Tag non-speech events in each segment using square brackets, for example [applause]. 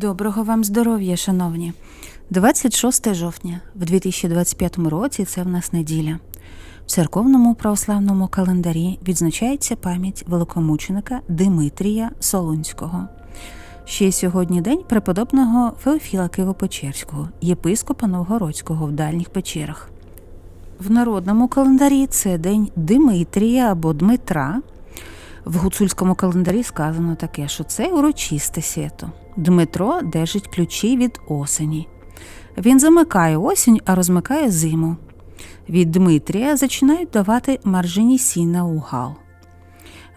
Доброго вам здоров'я, шановні. 26 жовтня в 2025 році це в нас неділя. В церковному православному календарі відзначається пам'ять великомученика Димитрія Солунського. Ще сьогодні день преподобного Феофіла Києво-Печерського, єпископа Новгородського в дальніх печерах. В народному календарі це день Димитрія або Дмитра. В гуцульському календарі сказано таке, що це урочисте свято. Дмитро держить ключі від осені. Він замикає осінь, а розмикає зиму. Від Дмитрія зачинають давати маржині сіна у гал.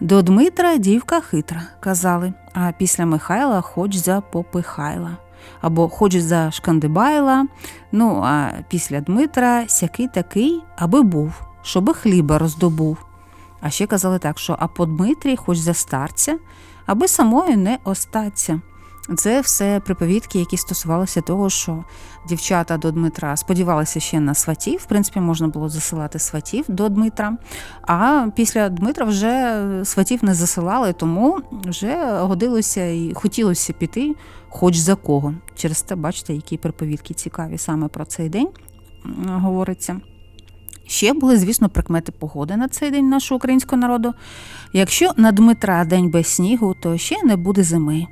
До Дмитра дівка хитра, казали, а після Михайла хоч за Попихайла, або хоч за Шкандибайла, ну а після Дмитра сякий такий, аби був, щоби хліба роздобув. А ще казали так, що а по Дмитрі хоч за старця, аби самою не остаться. Це все приповідки, які стосувалися того, що дівчата до Дмитра сподівалися ще на сватів. В принципі, можна було засилати сватів до Дмитра. А після Дмитра вже сватів не засилали, тому вже годилося і хотілося піти, хоч за кого. Через те, бачите, які приповідки цікаві саме про цей день говориться. Ще були, звісно, прикмети погоди на цей день нашого українського народу. Якщо на Дмитра день без снігу, то ще не буде зими.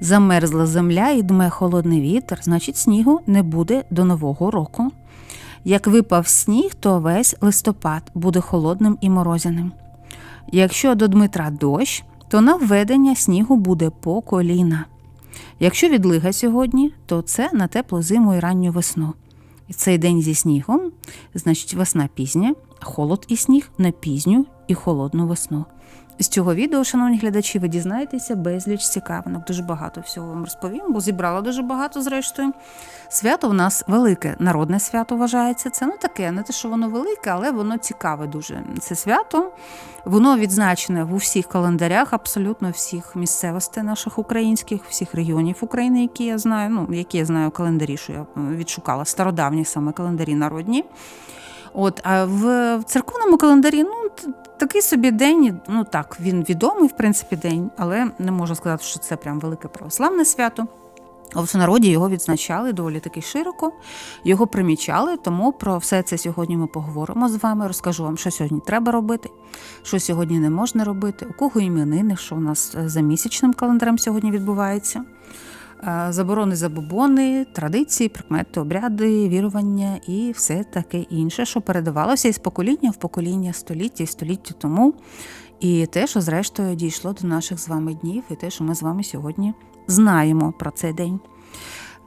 Замерзла земля і дме холодний вітер, значить, снігу не буде до Нового року. Як випав сніг, то весь листопад буде холодним і морозяним. Якщо до Дмитра дощ, то на введення снігу буде по коліна. Якщо відлига сьогодні, то це на теплу зиму і ранню весну. І цей день зі снігом, значить, весна пізня, холод і сніг на пізню і холодну весну. З цього відео, шановні глядачі, ви дізнаєтеся безліч цікавинок. Дуже багато всього вам розповім, бо зібрала дуже багато зрештою. Свято у нас велике, народне свято вважається. Це ну таке, не те, що воно велике, але воно цікаве дуже. Це свято. Воно відзначене в усіх календарях, абсолютно всіх місцевостей наших українських, всіх регіонів України, які я знаю. Ну, які я знаю календарі, що я відшукала, стародавні саме календарі народні. От, а в, в церковному календарі, ну, такий собі день, ну так, він відомий, в принципі, день, але не можу сказати, що це прям велике православне свято. А в народі його відзначали доволі таки широко, його примічали, тому про все це сьогодні ми поговоримо з вами. Розкажу вам, що сьогодні треба робити, що сьогодні не можна робити, у кого іменини, що у нас е, за місячним календарем сьогодні відбувається. Заборони забобони, традиції, прикмети, обряди, вірування і все таке інше, що передавалося із покоління в покоління століття і століття тому. І те, що зрештою дійшло до наших з вами днів, і те, що ми з вами сьогодні знаємо про цей день.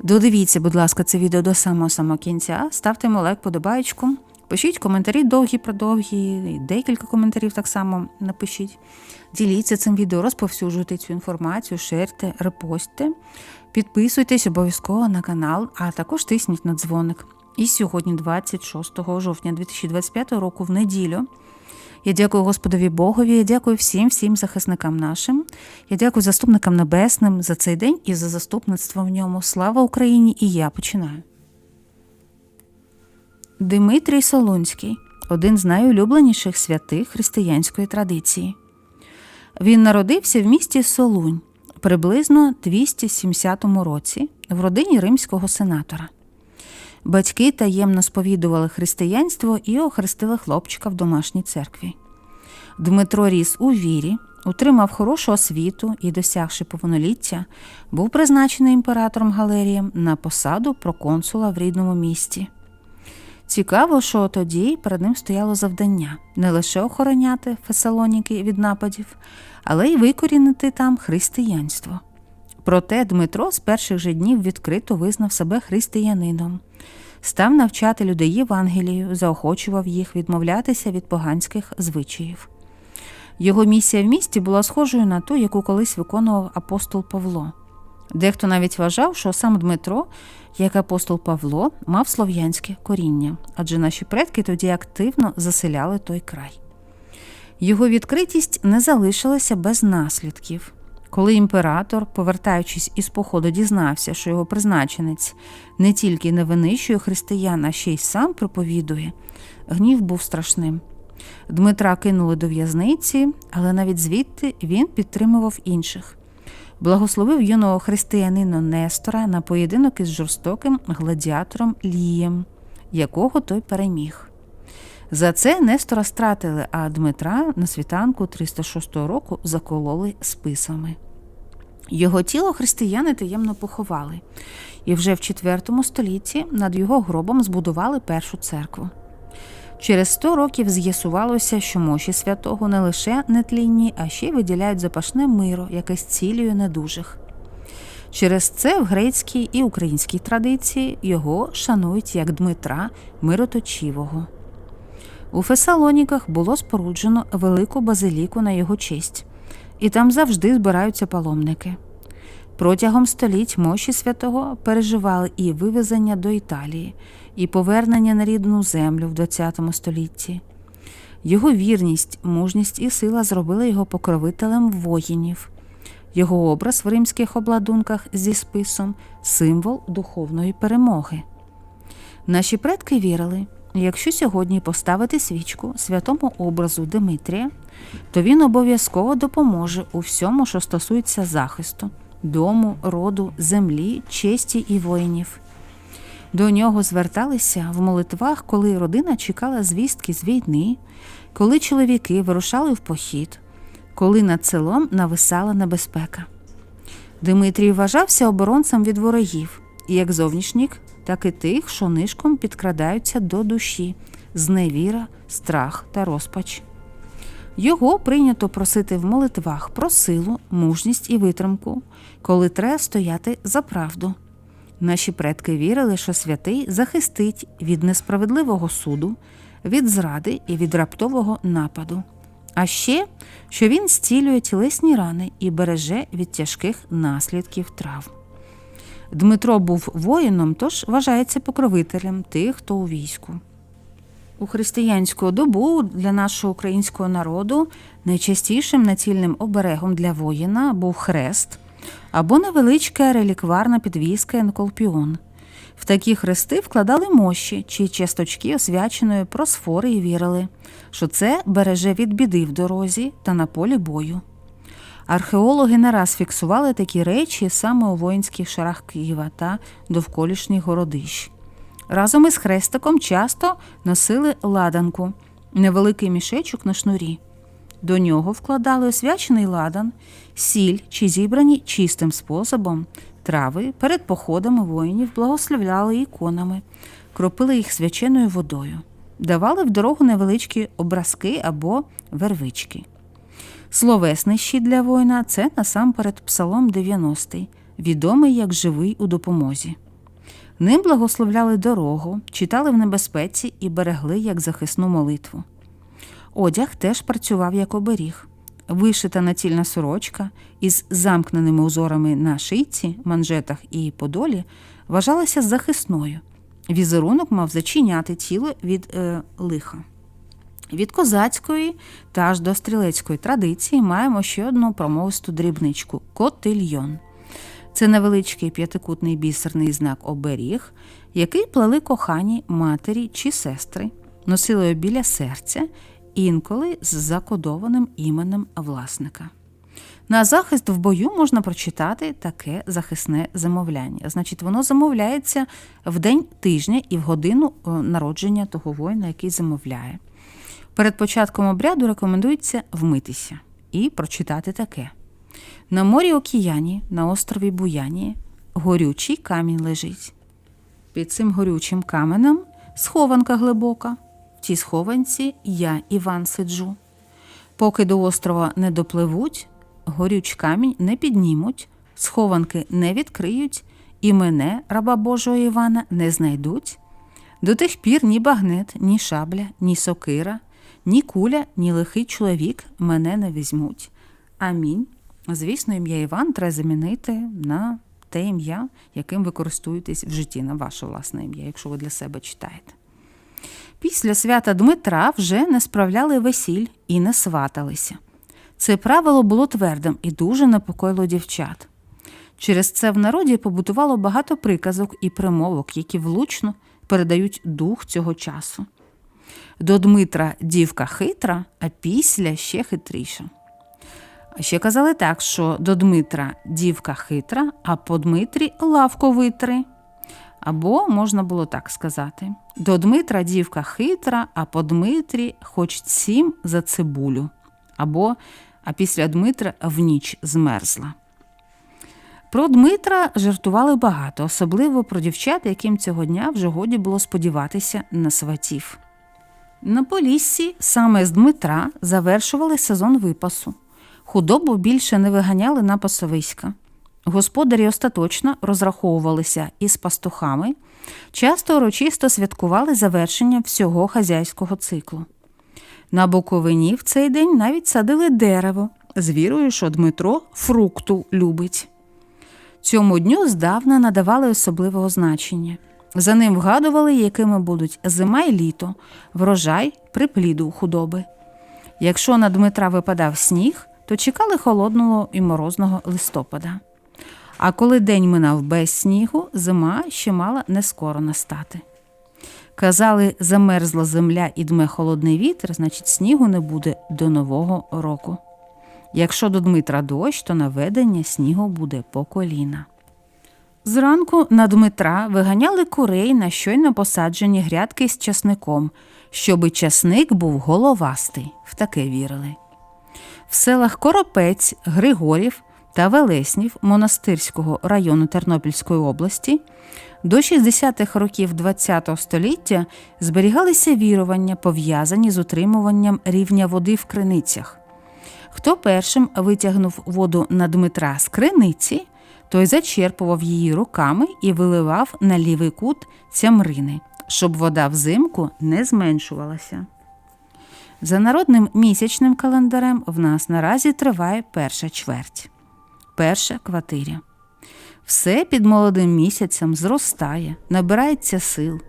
Додивіться, будь ласка, це відео до самого самого кінця. Ставте лайк, подобаєчку. Пишіть коментарі довгі продовгі, декілька коментарів так само напишіть. Діліться цим відео, розповсюджуйте цю інформацію, шерте, репостьте. Підписуйтесь обов'язково на канал, а також тисніть на дзвоник. І сьогодні, 26 жовтня 2025 року, в неділю. Я дякую Господові Богові, я дякую всім всім захисникам нашим. Я дякую заступникам небесним за цей день і за заступництво в ньому. Слава Україні! І я починаю. Димитрій Солунський один з найулюбленіших святих християнської традиції. Він народився в місті Солунь приблизно 270 році в родині римського сенатора. Батьки таємно сповідували християнство і охрестили хлопчика в домашній церкві. Дмитро ріс у вірі, отримав хорошу освіту і, досягши повноліття, був призначений імператором Галерієм на посаду проконсула в рідному місті. Цікаво, що тоді перед ним стояло завдання не лише охороняти Фесалоніки від нападів, але й викорінити там християнство. Проте Дмитро з перших же днів відкрито визнав себе християнином, став навчати людей Євангелію, заохочував їх відмовлятися від поганських звичаїв. Його місія в місті була схожою на ту, яку колись виконував апостол Павло. Дехто навіть вважав, що сам Дмитро, як апостол Павло, мав слов'янське коріння, адже наші предки тоді активно заселяли той край. Його відкритість не залишилася без наслідків. Коли імператор, повертаючись із походу, дізнався, що його призначенець не тільки не винищує християн, а ще й сам проповідує, гнів був страшним. Дмитра кинули до в'язниці, але навіть звідти він підтримував інших. Благословив юного християнина Нестора на поєдинок із жорстоким гладіатором Лієм, якого той переміг. За це Нестора стратили, а Дмитра на світанку 306 року закололи списами. Його тіло християни таємно поховали, і вже в IV столітті над його гробом збудували першу церкву. Через 100 років з'ясувалося, що мощі святого не лише нетлінні, а ще й виділяють запашне миро, яке зцілює недужих. Через це в грецькій і українській традиції його шанують як Дмитра Мироточівого. У Фесалоніках було споруджено велику базиліку на його честь, і там завжди збираються паломники. Протягом століть мощі святого переживали і вивезення до Італії, і повернення на рідну землю в ХХ столітті. Його вірність, мужність і сила зробили його покровителем воїнів. Його образ в римських обладунках зі списом символ духовної перемоги. Наші предки вірили, якщо сьогодні поставити свічку святому образу Димитрія, то він обов'язково допоможе у всьому, що стосується захисту, дому, роду, землі, честі і воїнів. До нього зверталися в молитвах, коли родина чекала звістки з війни, коли чоловіки вирушали в похід, коли над селом нависала небезпека. Димитрій вважався оборонцем від ворогів, як зовнішніх, так і тих, що нишком підкрадаються до душі, зневіра, страх та розпач. Його прийнято просити в молитвах про силу, мужність і витримку, коли треба стояти за правду. Наші предки вірили, що святий захистить від несправедливого суду, від зради і від раптового нападу, а ще, що він зцілює тілесні рани і береже від тяжких наслідків травм. Дмитро був воїном, тож вважається покровителем тих, хто у війську. У християнську добу для нашого українського народу найчастішим націльним оберегом для воїна був хрест або невеличка релікварна підвіска енколпіон. В такі хрести вкладали мощі чи часточки освяченої просфори і вірили, що це береже від біди в дорозі та на полі бою. Археологи не раз фіксували такі речі саме у воїнських шарах Києва та довколішніх городищ. Разом із хрестиком часто носили ладанку, невеликий мішечок на шнурі. До нього вкладали освячений ладан, сіль чи зібрані чистим способом трави перед походами воїнів благословляли іконами, кропили їх свяченою водою, давали в дорогу невеличкі образки або вервички. Словесний щит для воїна це насамперед Псалом 90, відомий як живий у допомозі. Ним благословляли дорогу, читали в небезпеці і берегли як захисну молитву. Одяг теж працював як оберіг. Вишита націльна сорочка із замкненими узорами на шийці, манжетах і подолі вважалася захисною. Візерунок мав зачиняти тіло від е, лиха. Від козацької та аж до стрілецької традиції маємо ще одну промовисту дрібничку котильйон. Це невеличкий п'ятикутний бісерний знак оберіг, який плели кохані матері чи сестри, носили біля серця, інколи з закодованим іменем власника. На захист в бою можна прочитати таке захисне замовляння. Значить, воно замовляється в день тижня і в годину е, народження того воїна, який замовляє. Перед початком обряду рекомендується вмитися і прочитати таке. На морі океані, на острові Буяні, горючий камінь лежить. Під цим горючим каменем схованка глибока. В тій схованці я Іван сиджу. Поки до острова не допливуть, горюч камінь не піднімуть, схованки не відкриють, і мене, раба Божого Івана, не знайдуть. До тих пір ні багнет, ні шабля, ні сокира, ні куля, ні лихий чоловік мене не візьмуть. Амінь. Звісно, ім'я Іван треба замінити на те ім'я, яким ви користуєтесь в житті, на ваше власне ім'я, якщо ви для себе читаєте. Після свята Дмитра вже не справляли весіль і не сваталися. Це правило було твердим і дуже непокоїло дівчат. Через це в народі побутувало багато приказок і примовок, які влучно передають дух цього часу. До Дмитра дівка хитра, а після ще хитріша. Ще казали так, що до Дмитра дівка хитра, а по Дмитрі лавко витри. Або можна було так сказати: до Дмитра дівка хитра, а по Дмитрі хоч сім за цибулю. Або а після Дмитра в ніч змерзла. Про Дмитра жартували багато, особливо про дівчат, яким цього дня вже годі було сподіватися на сватів. На Поліссі саме з Дмитра завершували сезон випасу. Худобу більше не виганяли на пасовиська. Господарі остаточно розраховувалися із пастухами, часто урочисто святкували завершення всього хазяйського циклу. На Буковині в цей день навіть садили дерево з вірою, що Дмитро фрукту любить. Цьому дню здавна надавали особливого значення. За ним вгадували, якими будуть зима і літо, врожай припліду худоби. Якщо на Дмитра випадав сніг, то чекали холодного і морозного листопада. А коли день минав без снігу, зима ще мала не скоро настати. Казали, замерзла земля і дме холодний вітер, значить, снігу не буде до Нового року. Якщо до Дмитра дощ, то наведення снігу буде по коліна. Зранку на Дмитра виганяли курей на щойно посаджені грядки з часником, щоби часник був головастий, в таке вірили. В селах Коропець, Григорів та Велеснів Монастирського району Тернопільської області до 60-х років ХХ століття зберігалися вірування, пов'язані з утримуванням рівня води в криницях. Хто першим витягнув воду на Дмитра з криниці, той зачерпував її руками і виливав на лівий кут цямрини, щоб вода взимку не зменшувалася. За народним місячним календарем в нас наразі триває перша чверть, перша квартиря. Все під молодим місяцем зростає, набирається сил.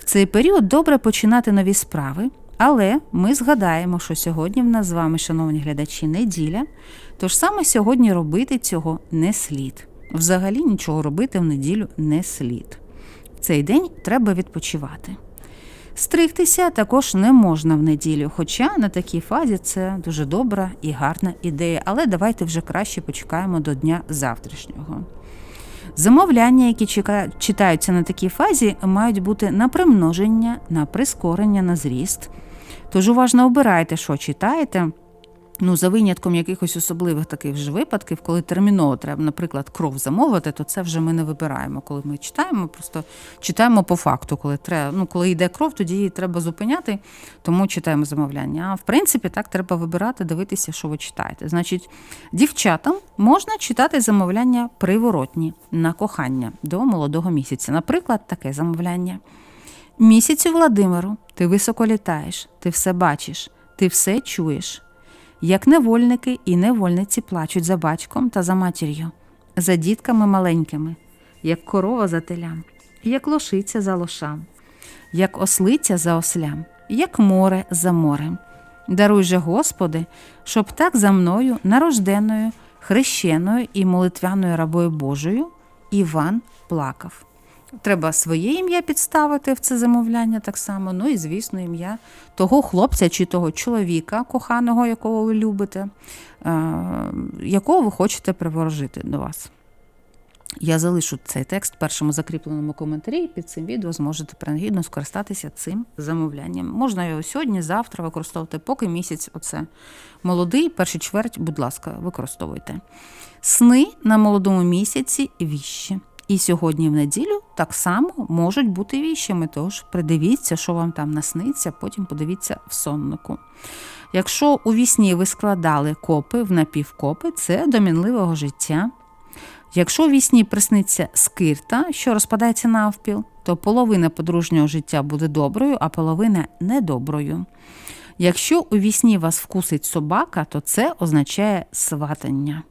В цей період добре починати нові справи, але ми згадаємо, що сьогодні в нас з вами, шановні глядачі, неділя, тож саме сьогодні робити цього не слід. Взагалі нічого робити в неділю не слід. В цей день треба відпочивати. Стригтися також не можна в неділю, хоча на такій фазі це дуже добра і гарна ідея, але давайте вже краще почекаємо до дня завтрашнього. Замовляння, які читаються на такій фазі, мають бути на примноження, на прискорення, на зріст. Тож уважно обирайте, що читаєте. Ну, за винятком якихось особливих таких ж випадків, коли терміново треба, наприклад, кров замовити, то це вже ми не вибираємо. Коли ми читаємо, просто читаємо по факту. Коли треба, ну коли йде кров, тоді її треба зупиняти, тому читаємо замовляння. А в принципі, так треба вибирати, дивитися, що ви читаєте. Значить, дівчатам можна читати замовляння приворотні на кохання до молодого місяця. Наприклад, таке замовляння. Місяцю Владимиру, ти високо літаєш, ти все бачиш, ти все чуєш. Як невольники і невольниці плачуть за батьком та за матір'ю, за дітками маленькими, як корова за телям, як лошиця за лошам, як ослиця за ослям, як море за морем. Даруй же, Господи, щоб так за мною, нарожденою, хрещеною і молитвяною рабою Божою, Іван плакав. Треба своє ім'я підставити в це замовляння так само. Ну і, звісно, ім'я того хлопця чи того чоловіка, коханого, якого ви любите, е, якого ви хочете приворожити до вас. Я залишу цей текст в першому закріпленому коментарі. і Під цим відео зможете принагідно скористатися цим замовлянням. Можна його сьогодні, завтра використовувати, поки місяць оце молодий, першу чверть, будь ласка, використовуйте. Сни на молодому місяці віщі. І сьогодні в неділю так само можуть бути віщами, тож придивіться, що вам там насниться, потім подивіться в соннику. Якщо у вісні ви складали копи в напівкопи, це до мінливого життя. Якщо у вісні присниться скирта, що розпадається навпіл, то половина подружнього життя буде доброю, а половина недоброю. Якщо у вісні вас вкусить собака, то це означає сватання.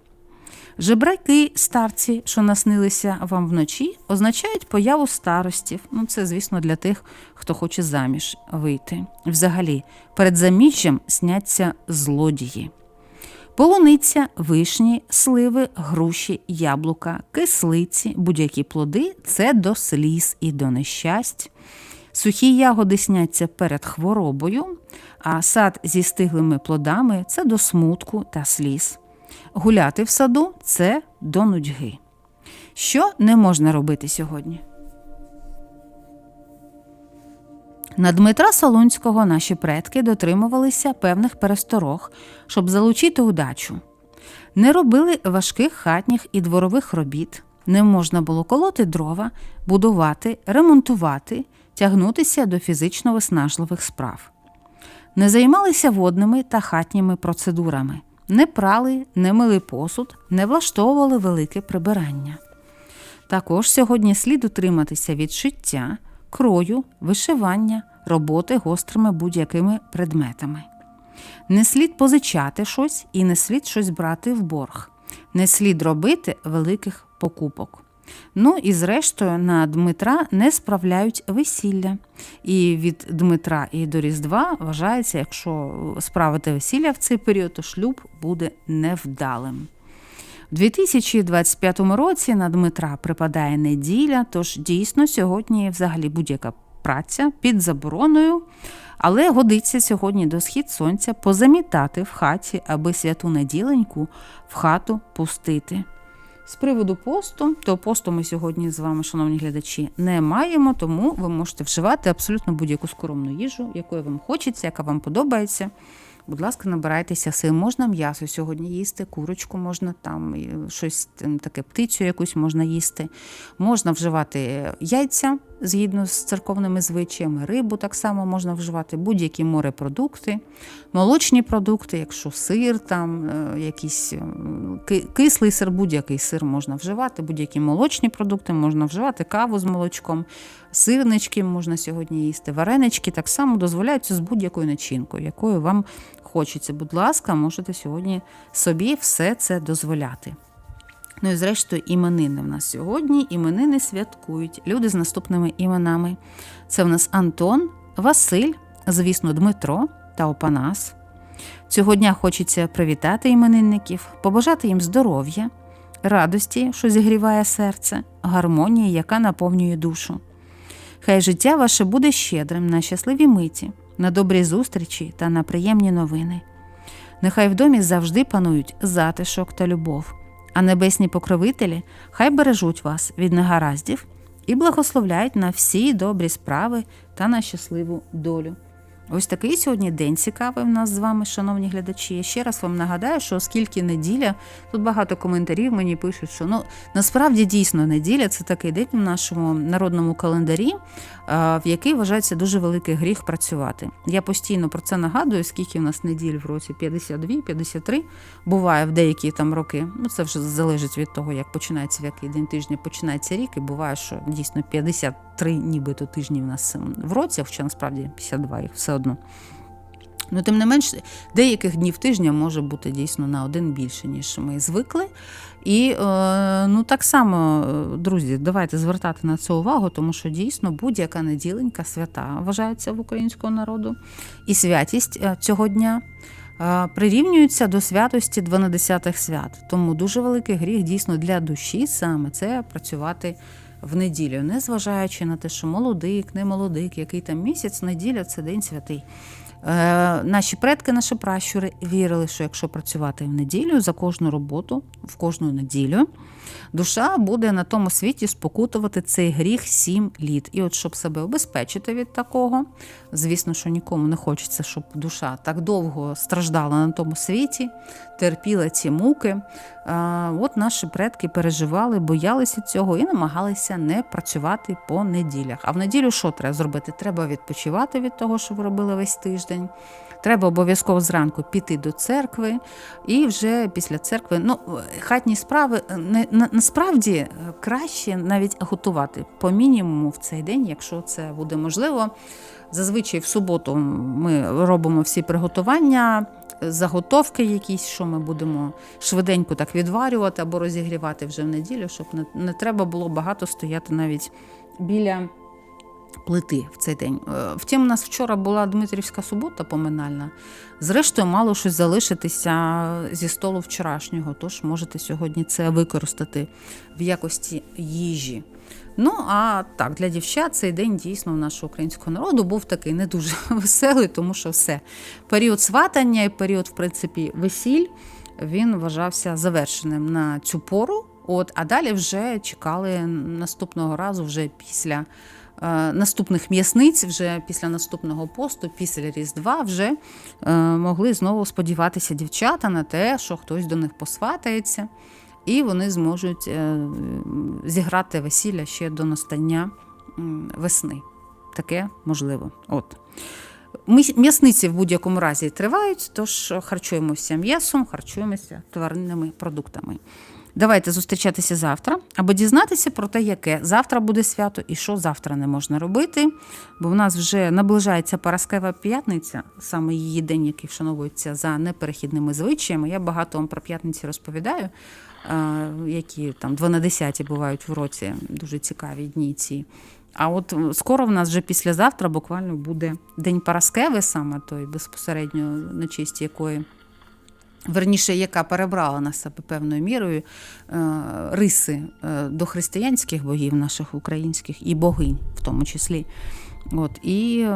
Жебраки старці, що наснилися вам вночі, означають появу старостів. Ну, це, звісно, для тих, хто хоче заміж вийти. Взагалі, перед заміжжям сняться злодії. Полуниця, вишні, сливи, груші, яблука, кислиці, будь-які плоди це до сліз і до нещасть. Сухі ягоди сняться перед хворобою, а сад зі стиглими плодами це до смутку та сліз. Гуляти в саду це до нудьги. Що не можна робити сьогодні? На Дмитра Солунського наші предки дотримувалися певних пересторог, щоб залучити удачу. Не робили важких хатніх і дворових робіт, не можна було колоти дрова, будувати, ремонтувати, тягнутися до фізично виснажливих справ. Не займалися водними та хатніми процедурами, не прали, не мили посуд, не влаштовували велике прибирання. Також сьогодні слід утриматися від шиття, крою, вишивання, роботи гострими будь-якими предметами. Не слід позичати щось і не слід щось брати в борг, не слід робити великих покупок. Ну і зрештою на Дмитра не справляють весілля. І від Дмитра і до Різдва вважається, якщо справити весілля в цей період, то шлюб буде невдалим. У 2025 році на Дмитра припадає неділя, тож дійсно сьогодні взагалі будь-яка праця під забороною, але годиться сьогодні до схід сонця позамітати в хаті, аби святу неділеньку в хату пустити. З приводу посту, то посту ми сьогодні з вами, шановні глядачі, не маємо, тому ви можете вживати абсолютно будь-яку скоромну їжу, якою вам хочеться, яка вам подобається. Будь ласка, набирайтеся сил. Можна м'ясо сьогодні їсти, курочку можна там, щось таке птицю якусь можна їсти. Можна вживати яйця згідно з церковними звичаями, рибу так само можна вживати, будь-які морепродукти, молочні продукти, якщо сир, там е, якийсь е, кислий сир, будь-який сир можна вживати, будь-які молочні продукти можна вживати, каву з молочком, сирнички можна сьогодні їсти, варенички так само дозволяються з будь-якою начинкою, якою вам хочеться. Будь ласка, можете сьогодні собі все це дозволяти. Ну і зрештою, іменини в нас сьогодні. Іменини святкують люди з наступними іменами. Це в нас Антон, Василь, звісно, Дмитро та Опанас. Цього дня хочеться привітати іменинників, побажати їм здоров'я, радості, що зігріває серце, гармонії, яка наповнює душу. Хай життя ваше буде щедрим на щасливі миті, на добрі зустрічі та на приємні новини. Нехай в домі завжди панують затишок та любов а небесні покровителі хай бережуть вас від негараздів і благословляють на всі добрі справи та на щасливу долю. Ось такий сьогодні день цікавий в нас з вами, шановні глядачі. Я ще раз вам нагадаю, що оскільки неділя, тут багато коментарів мені пишуть, що ну насправді дійсно неділя це такий день в нашому народному календарі, в який вважається дуже великий гріх працювати. Я постійно про це нагадую, скільки в нас неділь в році 52, 53, буває в деякі там роки. Ну це вже залежить від того, як починається в який день тижня починається рік, і буває, що дійсно 53 нібито тижні в нас в році, хоча насправді 52 їх все одно. Ну, тим не менш, деяких днів тижня може бути дійсно на один більше, ніж ми звикли. І е, ну, так само, е, друзі, давайте звертати на це увагу, тому що дійсно будь-яка неділенька свята вважається в українського народу. І святість е, цього дня прирівнюється до святості 12 свят. Тому дуже великий гріх дійсно для душі саме це працювати в неділю, незважаючи на те, що молодик, не молодик, який там місяць, неділя це день святий. Е, Наші предки, наші пращури вірили, що якщо працювати в неділю за кожну роботу, в кожну неділю, душа буде на тому світі спокутувати цей гріх сім літ. І от щоб себе обезпечити від такого, звісно, що нікому не хочеться, щоб душа так довго страждала на тому світі, терпіла ці муки. От наші предки переживали, боялися цього і намагалися не працювати по неділях. А в неділю що треба зробити? Треба відпочивати від того, що ви робили весь тиждень. Треба обов'язково зранку піти до церкви, і вже після церкви ну, хатні справи не, на, насправді краще навіть готувати по мінімуму в цей день, якщо це буде можливо. Зазвичай в суботу ми робимо всі приготування, заготовки, якісь, що ми будемо швиденько так відварювати або розігрівати вже в неділю, щоб не треба було багато стояти навіть біля плити в цей день. Е, втім, у нас вчора була Дмитрівська субота поминальна. Зрештою, мало щось залишитися зі столу вчорашнього, тож можете сьогодні це використати в якості їжі. Ну, а так, для дівчат цей день дійсно нашого українського народу був такий не дуже [laughs] веселий, тому що все. Період сватання і період, в принципі, весіль. він вважався завершеним на цю пору. От, а далі вже чекали наступного разу, вже після наступних м'ясниць, вже після наступного посту, після Різдва, вже е, могли знову сподіватися дівчата на те, що хтось до них посватається, і вони зможуть е, зіграти весілля ще до настання весни. Таке можливо. От. М'ясниці в будь-якому разі тривають, тож харчуємося м'ясом, харчуємося тваринними продуктами. Давайте зустрічатися завтра, аби дізнатися про те, яке завтра буде свято і що завтра не можна робити. Бо в нас вже наближається Параскева п'ятниця, саме її день, який вшановується за неперехідними звичаями. Я багато вам про п'ятниці розповідаю, які там 12 бувають в році, дуже цікаві дні ці. А от скоро в нас вже післязавтра буквально буде День Параскеви, саме той безпосередньо на честь якої. Верніше, яка перебрала на себе певною мірою е, риси е, до християнських богів наших українських і богинь, в тому числі. От, і е,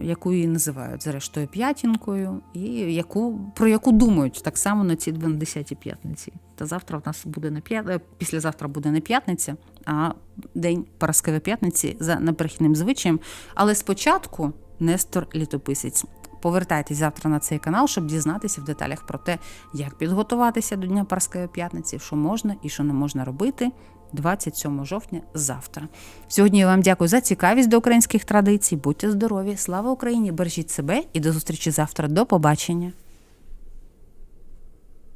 яку її називають зрештою п'ятінкою, і яку, про яку думають так само на ці 12 п'ятниці. Та завтра в нас буде не п'ят... е, післязавтра буде не п'ятниця, а день Параскеви п'ятниці за неперехідним звичаєм. Але спочатку Нестор Літописець. Повертайтесь завтра на цей канал, щоб дізнатися в деталях про те, як підготуватися до Дня Парської п'ятниці, що можна і що не можна робити 27 жовтня завтра. Сьогодні я вам дякую за цікавість до українських традицій. Будьте здорові! Слава Україні! Бережіть себе і до зустрічі завтра. До побачення!